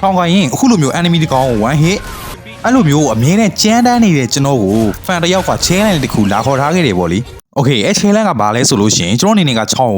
ထောင်ခိုင်းရင်အခုလိုမျိုး enemy တစ်ကောင်ကို one hit အဲ့လိုမျိုးအမြဲတမ်းကြမ်းတမ်းနေတဲ့ကျွန်တော်ကိုဖန်တစ်ယောက်က challenge တစ်ခုလာခေါ်ထားခဲ့တယ်ပေါ့လေ Okay အဲ့ challenge ကဘာလဲဆိုလို့ရှိရင်ကျွန်တော်အနေနဲ့က6ကို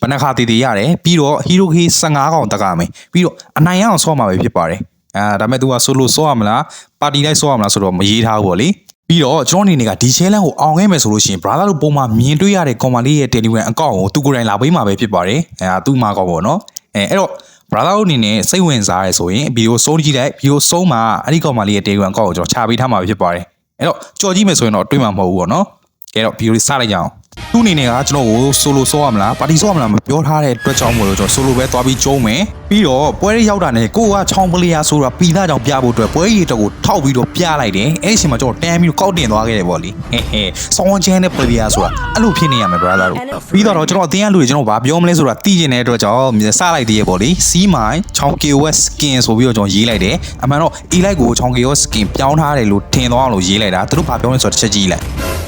ဘယ်နှခါတည်တည်ရတယ်ပြီးတော့ hero key 15កောင်တက်ကမယ်ပြီးတော့အနိုင်ရအောင်ဆော့မှာပဲဖြစ်ပါတယ်အာဒါပေမဲ့ तू က solo ဆော့ရမလားပါတီလိုက်ဆော့ရမလားဆိုတော့မရေးထားဘူးပေါ့လေပြီးတော့ကျွန်တော်အနေနဲ့ကဒီ challenge ကိုအောင်ခဲ့မယ်ဆိုလို့ရှိရင် brother တို့ပုံမှန်မြင်တွေ့ရတဲ့ comment လေးရဲ့ Telegram account ကိုသူကိုယ်တိုင်လာပေးမှာပဲဖြစ်ပါတယ်အဲသူ့မှာကောပေါ့နော်အဲအဲ့တော့ brother တို့အနေနဲ့စိတ်ဝင်စားရဲဆိုရင်ဗီဒီယိုဆုံးကြည့်လိုက်ဗီဒီယိုဆုံးမှာအဲ့ဒီ comment လေးရဲ့ Telegram account ကိုကျွန်တော်ချပေးထားမှာပဲဖြစ်ပါတယ်အဲ့တော့ကြော်ကြည့်မယ်ဆိုရင်တော့တွေ့မှာမဟုတ်ဘူးပေါ့နော်ကဲတော့ဗီဒီယိုလေးစလိုက်ကြအောင် သူ့အနေနဲ့ကကျွန်တော်ကို solo ဆော့ရမလားပါတီဆော့ရမလားမပြောထားတဲ့အတွက်ကြောင့်မို့လို့ကျွန်တော် solo ပဲသွားပြီးကျုံးမယ်ပြီးတော့ပွဲရေးရောက်တာနဲ့ကိုကချောင်းပလီယာဆိုတာပီသားကြောင့်ပြဖို့အတွက်ပွဲရေးတော့ကိုထောက်ပြီးတော့ပြလိုက်တယ်အဲ့ဒီအချိန်မှာကျွန်တော်တန်းပြီးတော့ကောက်တင်သွားခဲ့တယ်ပေါ့လေဟဲဟဲဆောင်းချမ်းတဲ့ပလီယာဆိုတာအဲ့လိုဖြစ်နေရမယ် brother တို့ပြီးတော့ကျွန်တော်အတင်းအလူတွေကျွန်တော်ဘာပြောမလဲဆိုတာသိကျင်တဲ့အတွက်ကြောင့်စလိုက်သေးရပေါ့လေ C my ချောင်း KOS skin ဆိုပြီးတော့ကျွန်တော်ရေးလိုက်တယ်အမှန်တော့ E like ကိုချောင်း KOS skin ပြောင်းထားတယ်လို့ထင်သွားအောင်လို့ရေးလိုက်တာသူတို့ဘာပြောလဲဆိုတော့တစ်ချက်ကြည့်လိုက်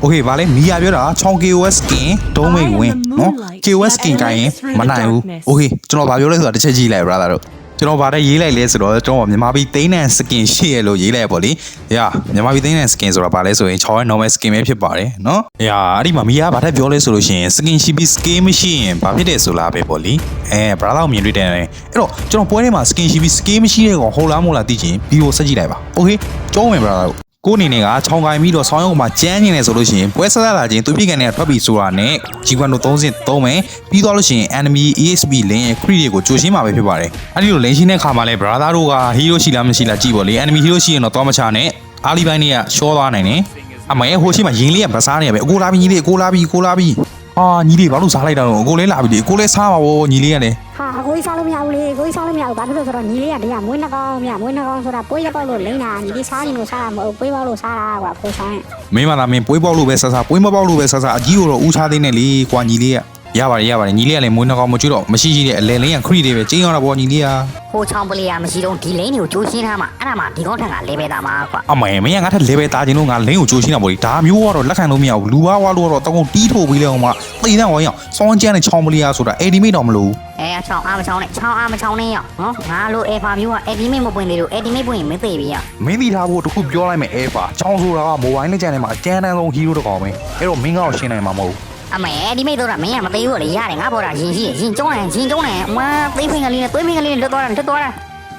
โอเคဗာလဲမီယာပြောတာချောင်း KOS skin ဒုံးမိတ်ဝင်နော် KOS skin ကိုင်းရင်မနိုင်ဘူးโอเคကျွန်တော်ဗာပြောလဲဆိုတာတစ်ချက်ကြည့်လိုက် brother တို့ကျွန်တော်ဗာတဲ့ရေးလိုက်လဲဆိုတော့ကျွန်တော်မြန်မာပြည်သိန်းတန် skin ရှိရလို့ရေးလိုက်ပေါ့လေ။ရာမြန်မာပြည်သိန်းတန် skin ဆိုတာဗာလဲဆိုရင်ချောင်းရဲ့ normal skin ပဲဖြစ်ပါတယ်နော်။ရာအဲ့ဒီမှာမီယာဗာတဲ့ပြောလဲဆိုလို့ရှိရင် skin ရှိပြီး skin မရှိရင်ဗာဖြစ်တယ်ဆိုလားပဲပေါ့လေ။အဲ brother ကိုမြင်တွေ့တယ်အဲ့တော့ကျွန်တော်ပွဲထဲမှာ skin ရှိပြီး skin မရှိတဲ့ကောင်ဟုတ်လားမဟုတ်လားသိချင်ပြီးတော့ဆက်ကြည့်လိုက်ပါ။ okay ကျုံးမယ် brother တို့ ကိုအနေနဲ့ကချောင်းကိုင်းပြီးတော့ဆောင်းရုံမှာကြမ်းနေတယ်ဆိုလို့ရှိရင်ပွဲဆက်ရလာခြင်းသူပြည့်ကန်တွေကထွက်ပြီးဆိုတာနဲ့ကြီးကွမ်တို့30သုံးမယ်ပြီးတော့လို့ရှိရင် enemy ESP lane ရဲ့ crit တွေကိုကြိုရှင်းမှာပဲဖြစ်ပါတယ်အဲ့ဒီလို lane ရှင်းတဲ့ခါမှာလဲ brother တို့က hero ရှိလားမရှိလားကြည့်ပေါ့လေ enemy hero ရှိရင်တော့တော့မချနဲ့အားလီပိုင်းတွေကရှောသွားနိုင်တယ်အမေဟိုရှိမှာရင်လေးကဗစားနေရပဲအကိုလာပြီညီလေးအကိုလာပြီအကိုလာပြီ အာညီလေးဘာလို့စားလိုက်တာတော့အကိုလေးလာပြီလေအကိုလေးစားပါဘောညီလေးကလည်းဟာအကိုကြီးစားလို့မရဘူးလေအကိုကြီးစားလို့မရဘူးဘာဖြစ်လို့ဆိုတော့ညီလေးကတရားမွေးနှကောင်မြမွေးနှကောင်ဆိုတာပွေးရက်ပေါက်လို့လိမ့်တာညီလေးစားနေလို့စားတာမဟုတ်ပွေးပေါက်လို့စားတာကွာဖိုးဆိုင်မင်းမလာမင်းပွေးပေါက်လို့ပဲဆဆပွေးမပေါက်လို့ပဲဆဆအကြီးကိုတော့ဦးချသေးနဲ့လေကွာညီလေးက ရပါတယ်ရပါတယ်ညီလေးကလည်းမွေးနှကောင်မကျွတ်တော့မရှိရှိတဲ့အလဲလင်းကခရီးတွေပဲကျင်းရတာပေါ့ညီလေးကဟိုချောင်းပလေးရမရှိတော့ဒီလိန်တွေကိုကြိုးရှင်းထားမှာအဲ့ဒါမှဒီကောင်းထက်ကလေပဲသားမှာကွာအမေမင်းကငါထက် level တာခြင်းလို့ငါလင်းကိုကြိုးရှင်းတာပေါ့လေဒါမျိုးကတော့လက်ခံလို့မရဘူးလူဘာဝါလို့တော့တောင်းတီးထိုးပြီးလဲအောင်မသိတဲ့ဝိုင်းအောင်စောင်းကျန်းတဲ့ချောင်းမလီယာဆိုတာ edimate တော့မလို့အဲအချောင်းအားမချောင်းနဲ့ချောင်းအားမချောင်းနဲ့ရောနော်ငါလိုအေဖာမျိုးက edimate မပွင့်သေးလို့ edimate ပွင့်ရင်မသိပြီရမင်းသိထားဖို့တခုပြောလိုက်မယ် Alpha ချောင်းဆိုတာက mobile legend ထဲမှာအကျန်းတန်းဆုံး hero တစ်ကောင်ပဲအဲ့တော့မင်းကတော့ရှင်းနိုင်မှာမဟုတ်ဘူး အမေ edimate တော့မင်းကမသိဘူးလေရတယ်ငါပေါ်တာရင်ရှိရင်ကျုံးတယ်ရင်ကျုံးတယ်အမသိဖိငကလေးနဲ့သွေးဖိငကလေးနဲ့လွတ်သွားတာလွတ်သွားတာ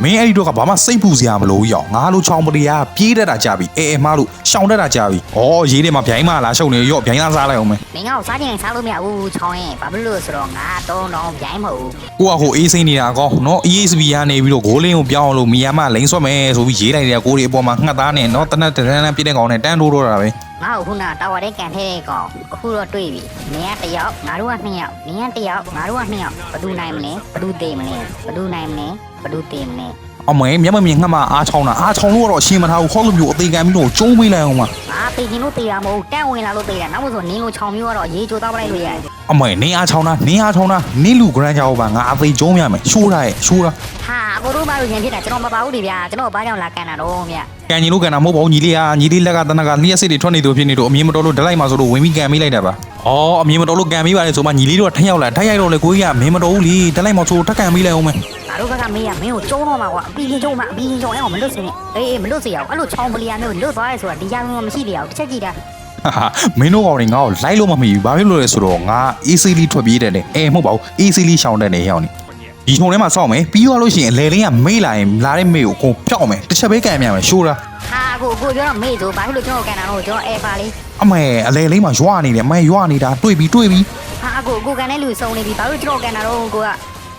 မင်းအဲ့ဒီတော့ကဘာမှစိတ်ပူစရာမလိုရောငါလိုချောင်းပလီယာပြေးတတ်တာကြပြီအဲအဲမားလို့ရှောင်းတတ်တာကြပြီဩရေးတယ်မှာဗျိုင်းမလာရှုပ်နေရော့ဗျိုင်းသားစားလိုက်အောင်မယ်မင်းကစားချင်စားလို့မရဘူးချောင်းရင်ဘာဖြစ်လို့ဆိုတော့ငါတုံးတော့ဗျိုင်းမဟုတ်ဘူးကိုကဟိုအေးစိမ့်နေတာကောနော် ESB ကနေပြီးတော့ဂိုးလင်းကိုပြောင်းအောင်လို့မီယာမလိန်ဆွတ်မယ်ဆိုပြီးရေးလိုက်တယ်ကိုရီအပေါ်မှာငှက်သားနဲ့နော်တနက်တန်းတန်းပြည့်တဲ့ကောင်နဲ့တန်းထိုးတော့တာပဲ ငါ့ကိုခုနတာဝါတဲ့ကန်ထဲတဲ့ကောင်အခုတော့တွေ့ပြီနင်ကတစ်ယောက်ငါတို့ကနှစ်ယောက်နင်ကတစ်ယောက်ငါတို့ကနှစ်ယောက်ဘယ်သူနိုင်မလဲဘယ်သူတေးမလဲဘယ်သူနိုင်မလဲဘယ်သူတေးမလဲအမေမျက်မမြင်ငှက်မအားချောင်းတာအားချောင်းလို့ကတော့အရှင်းမထားဘူးခေါက်လို့မျိုးအသေးခံပြီးတော့ကျုံးပေးလိုက်အောင်ပါ ငါတေးချင်းလို့တေးတာမဟုတ်တန့်ဝင်လာလို့တေးတာနောက်မှဆိုနင်းလို့ချောင်မျိုးကတော့ရေးချိုးတော့ပလိုက်လို့ရတယ်အမေနင်းအားချောင်းတာနင်းအားချောင်းတာနင်းလူဂရန်ကြောက်ပါငါအသေးကျုံးရမယ်ရှိုးတာရဲ့ရှိုးတာဟာအကိုတို့ဘာလို့ရင်ဖြစ်တာကျွန်တော်မပါဘူးလေဗျာကျွန်တော်ဘာကြောင့်လာကန်တာတော့ဗျာကန်ကြီးလို့ကန်တာမဟုတ်ပါဘူးညီလေးဟာညီလေးလက်ကတနက်ကလျှက်စစ်တွေထွက်နေသူဖြစ်နေတော့အမြင်မတော်လို့ဓာတ်လိုက်မှာဆိုလို့ဝင်ပြီးကန်မိလိုက်တာပါ။အော်အမြင်မတော်လို့ကန်မိပါလေဆိုမှညီလေးတို့ကထက်ရောက်လာထက်ရိုက်တော့လေကိုကြီးကမင်းမတော်ဘူးလေဓာတ်လိုက်မှာဆိုထက်ကန်မိလိုက်အောင်မယ် ငါတို့ဘက်ကမေးရမင်းကိုကျုံးတော့မှာကွာအပီချင်းကျုံးမှာအပီချင်းကျုံးအဲ့အောင်မလွတ်စင်းနဲ့အေးအေးမလွတ်စေရအောင်အဲ့လိုချောင်းပလီယာမျိုးလွတ်သွားရဲဆိုတာဒီရမျိုးမရှိတယ်အောင်တစ်ချက်ကြည့်တာ။ဟာဟာမင်းတို့ကောင်တွေငါ့ကိုလိုက်လို့မမီဘူး။ဘာဖြစ်လို့လဲဆိုတော့ငါ easily ထွက်ပြေးတယ်လေ။အဲမဟုတ်ပါဘူး easily ရှောင်တဲ့နေဟောင်းနေ။ဒီချုံထဲမှာစောင့်မယ်ပြီးသွားလို့ရှိရင်အလေလင်းကမေးလာရင်လာတဲ့မေးကိုအကုန်ဖြောက်မယ်တစ်ချက်ပဲကန်မြန်မယ်ရှိုးတာဟာကိုကိုပြောတော့မေ့ဆိုဘာဖြစ်လို့ကျွန်တော်ကန်တာတော့ကျွန်တော်အဲပါလေးအမေအလေလေးမှာရွာနေတယ်အမေရွာနေတာတွေ့ပြီတွေ့ပြီဟာကိုကိုကန်တဲ့လူစုံနေပြီဘာလို့ကျွန်တော်ကန်တာတော့ကိုက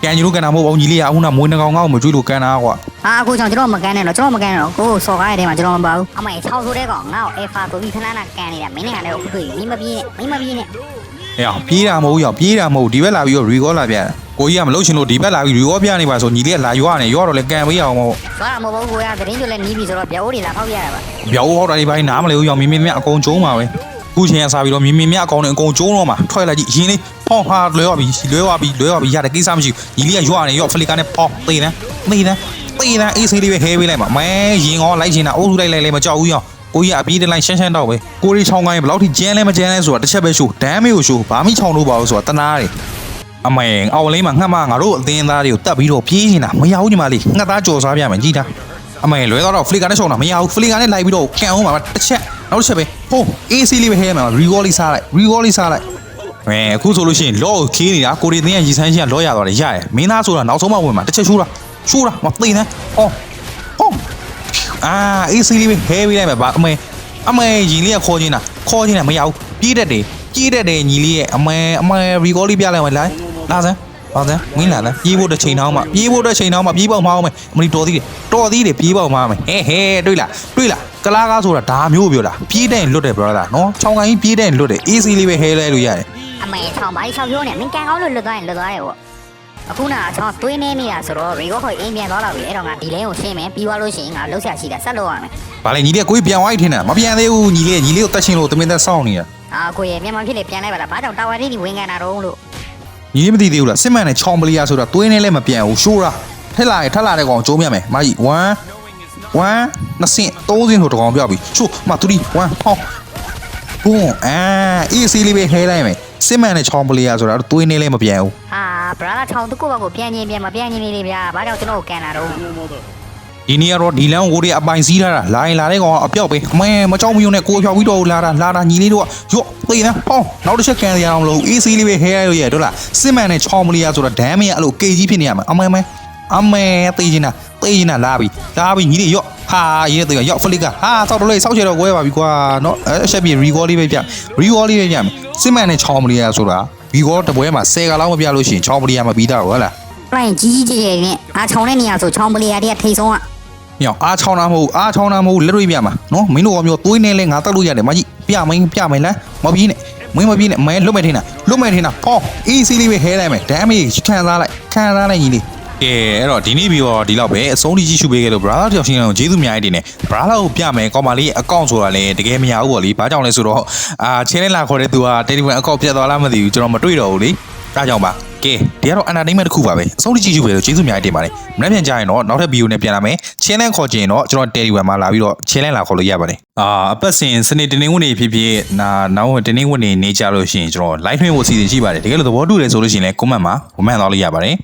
ကန်ကြီးတို့ကန်တာမဟုတ်ပါဘူးညီလေးကအခုနမွေးနှကောင်ငါ့ကိုမကြွေးလို့ကန်တာကွာဟာအခုကျွန်တော်မကန်နဲ့တော့ကျွန်တော်မကန်နဲ့တော့ကိုစော်ကားရတဲ့မှာကျွန်တော်မပါဘူးအမေ6ဆိုတဲ့ကောင်ငါ့ကိုအဲဖာဆိုပြီးခဏခဏကန်နေတာမင်းနဲ့ကလည်းအခုတွေ့မင်းမပြေးနဲ့မင်းမပြေးနဲ့။အေးအောင်ပြေးတာမဟုတ်ရောပြေးတာမဟုတ်ဒီဘက်လာပြီးတော့ recall လာပြတယ်။ကိုကြီးကမလို့ရှင်လို့ဒီဘက်လာပြီး recall ပြနေပါဆိုညီလေးကလာရွာနေရွာတော့လည်းကန်ပေးအောင်မဟုတ်သွားတာမဟုတ်ဘူးကိုကသတင်းတွေလည်းနီးပြီဆိုတော့ပြောအိုးတွေလာဖောက်ရတာပါ။ပြောဟောတာဒီပိုင်းနားမလဲဘူးရောမြင်းမြင်းမြအကုန်ကျုံးပါပဲ။ ခုချိန်ကစားပြီးတော့မြင်းမြင်းမြအကောင်နဲ့အကုန်ကျုံးတော့မှာထွက်လိုက်ကြည့်ရင်းလေးဖောင်းဟာလွဲသွားပြီလွဲသွားပြီလွဲသွားပြီရတဲ့ကိစ္စမရှိဘူးညီလေးကရွာနေရောဖလီကာနဲ့ဖောင်းသေးတယ်သေးတယ်သေးတယ်အေးဆေးလေးပဲဟဲပေးလိုက်မှာမဲရင်ရောလိုက်ချင်တာအုပ်စုလိုက်လိုက်လဲမကြောက်ဘူးရောကိုကြီးကအပြေးတစ်လိုက်ရှမ်းရှမ်းတော့ပဲကိုရီချောင်းကိုင်းဘယ်လောက်ထိကျန်းလဲမကျန်းလဲဆိုတာတစ်ချက်ပဲရှိုးဒမ်းမေကိုရှိုးဘာမှချောင်းလို့ပါဘူးဆိုတာတနာတယ်အမေအော်လေးမှာငှက်မငါတို့အသင်းသားတွေကိုတတ်ပြီးတော့ပြေးနေတာမရဘူးညီမလေးငှက်သားကြော်စားပြမယ်ကြည်တာအမေလွဲတော့ဖလီကာနဲ့ရှောင်းတာမရဘူးဖလီကာနဲ့လိုက်ပြီးတော့ကန်အောင်ပါတစ်ချက် နောက်တစ်ချက်ပဲဟိုး AC လေးပဲဟဲမှာရီဂေါ်လေးစားလိုက်ရီဂေါ်လေးစားလိုက်အဲအခုဆိုလို့ရှိရင်လော့ကိုခေးနေတာကိုရီတင်းရဲ့ရီဆန်းချင်းကလော့ရသွားတယ်ရရမင်းသားဆိုတာနောက်ဆုံးမှဝင်မှာတစ်ချက်ရှိုးတာရှိုးတာမသိနဲ့ဟောဟောအာ AC လေးပဲဟဲပြီးလိုက်မှာဗာအမေအမေရင်လေးကခေါ်ချင်းတာခေါ်ချင်းတာမရဘူးပြေးတတ်တယ်ပြေးတတ်တယ်ညီလေးရဲ့အမေအမေရီဂေါ်လေးပြလိုက်မယ်လားလာစမ်းဟုတ်တယ်မင်းလာလားပြေးဖို့တစ်ချိန်တောင်းမှပြေးဖို့တစ်ချိန်တောင်းမှပြေးပေါက်မအောင်မယ်အမလီတော်သေးတယ်တော်သေးတယ်ပြေးပေါက်မအောင်မယ်ဟဲဟဲတွေ့လားတွေ့လား ကလားကားဆိုတာဒါမျိုးပြောတာပြေးတဲ့လွတ်တယ် brother နော်ချောင်းကိုင်းပြေးတဲ့လွတ်တယ် AC လေးပဲဟဲလဲလို့ရတယ်အမေချောင်းပါချောင်းပြောနေမင်းကန်ကောင်းလို့လွတ်သွားရင်လွတ်သွားတယ်ပေါ့အခုနကချောင်းသွေးနေနေတာဆိုတော့ရီကိုခေါ်အိမ်ပြန်သွားတော့ပြီအဲ့တော့ငါဒီလင်းကိုရှင်းမယ်ပြီးသွားလို့ရှိရင်ငါလှုပ်ရှားရှိတာဆက်လုပ်ရမယ်ဗာလေညီလေးကကိုကြီးပြန်သွားပြီထင်တာမပြန်သေးဘူးညီလေးညီလေးကိုတတ်ချင်းလို့တမင်သက်စောင့်နေတာအာကိုရဲ့မြန်မာဖြစ်လေပြန်လိုက်ပါလားဘာကြောင့်တာဝါရီဒီဝင်ကန်တာတော့လို့ညီလေးမသိသေးဘူးလားစစ်မှန်တဲ့ချောင်းပလီယာဆိုတာသွေးနေလဲမပြန်ဘူးရှိုးတာထက်လာရထက်လာတဲ့ကောင်ကျိုးမြတ်မယ်မာကြီး1 1နှစ်ဆင့်3ဆင့်ဆိုတကောင်ပြောက်ပြီချိုးမ3 1ဟောဘုံအာ AC လေးပဲဟဲလိုက်မယ်စစ်မှန်တဲ့ချောင်းပလီယာဆိုတာသွေးနေလဲမပြန်ဘူးဟာဘရာလာချောင်းသူကိုယ့်ဘက်ကိုပြန်ချင်းပြန်မပြန်ချင်းလေးလေးဗျာဘာကြောင့်ကျွန်တော်ကိုကန်တာတော့ဒီနေ့ကတော့ဒီလမ်းကိုတွေအပိုင်စီးထားတာလာရင်လာတဲ့ကောင်ကအပြောက်ပဲအမဲမကြောက်မယုံနဲ့ကိုဖြောက်ပြီးတော့လာတာလာတာညီလေးတို့ကရော့သိနေဟောနောက်တစ်ချက်ကန်ရအောင်မလို့ AC လေးပဲဟဲရလို့ရတော့လားစစ်မှန်တဲ့ချောင်းမလီယာဆိုတာဒမ်းမရအဲ့လို KG ဖြစ်နေရမှာအမဲမဲ အမဲသိချင်တာသိချင်တာလာပြီလာပြီညီလေးရော့ဟာရဲတဲ့ရော့ဖလစ်ကဟာစောက်တော့လေစောက်ချေတော့ကွဲပါပြီကွာနော်အဲ့အချက်ပြ recall လေးပဲပြ recall လေးပဲပြမယ်စစ်မှန်တဲ့ချောင်းမလီယာဆိုတာ recall တပွဲမှာ10ကလောက်မပြလို့ရှိရင်ချောင်းမလီယာမပြီးတော့ဟုတ်လားလိုက်ကြီးကြီးကျယ်ကျယ်နဲ့အားချောင်းတဲ့နေရာဆိုချောင်းပလီယာတည်းထိတ်ဆုံးอ่ะညောင်အားချောင်းတာမဟုတ်အားချောင်းတာမဟုတ်လက်တွေ့ပြမှာနော်မင်းတို့ကမျိုးသွေးနေလဲငါတက်လို့ရတယ်မကြီးပြမင်းပြမင်းလားမပြီးနဲ့မင်းမပြီးနဲ့မဲလွတ်မဲ့ထင်းတာလွတ်မဲ့ထင်းတာဟောအေးစီးလေးပဲဟဲလိုက်မယ်ဒမ်းမေးခံစားလိုက်ခံစားလိုက်ညီလေး ကဲအဲ့တော့ဒီနေ့ပြီးတော့ဒီလောက်ပဲအဆုံးထိကြည့်ရှုပေးခဲ့လို့ brother တယောက်ချင်းအောင်ကျေးဇူးအများကြီးတင်တယ် brother ကိုပြမယ်ကောင်မလေးအကောင့်ဆိုတာလည်းတကယ်မရဘူးပေါ့လေဘာကြောင့်လဲဆိုတော့အာ channel လာခေါ်တဲ့သူက Telegram အကောင့်ပြတ်သွားလားမသိဘူးကျွန်တော်မတွေ့တော့ဘူးလေဒါကြောင့်ပါကဲဒီကတော့ entertainment တစ်ခုပါပဲအဆုံးထိကြည့်ရှုပေးလို့ကျေးဇူးအများကြီးတင်ပါတယ်မနေ့ပြန်ကြရင်တော့နောက်ထပ် video နဲ့ပြန်လာမယ် channel ခေါ်ချင်ရင်တော့ကျွန်တော် Telegram မှာလာပြီးတော့ channel လာခေါ်လို့ရပါတယ်အာအပတ်စဉ်စနေတနင်္ဂနွေနေ့ဖြစ်ဖြစ်နာနောက်တနင်္ဂနွေနေ့နေကြလို့ရှိရင်ကျွန်တော် live ထွင်ဖို့အစီအစဉ်ရှိပါတယ်တကယ်လို့သဘောတူတယ်ဆိုလို့ရှိရင်လည်း comment မှာ comment သွားလို့ရပါတယ်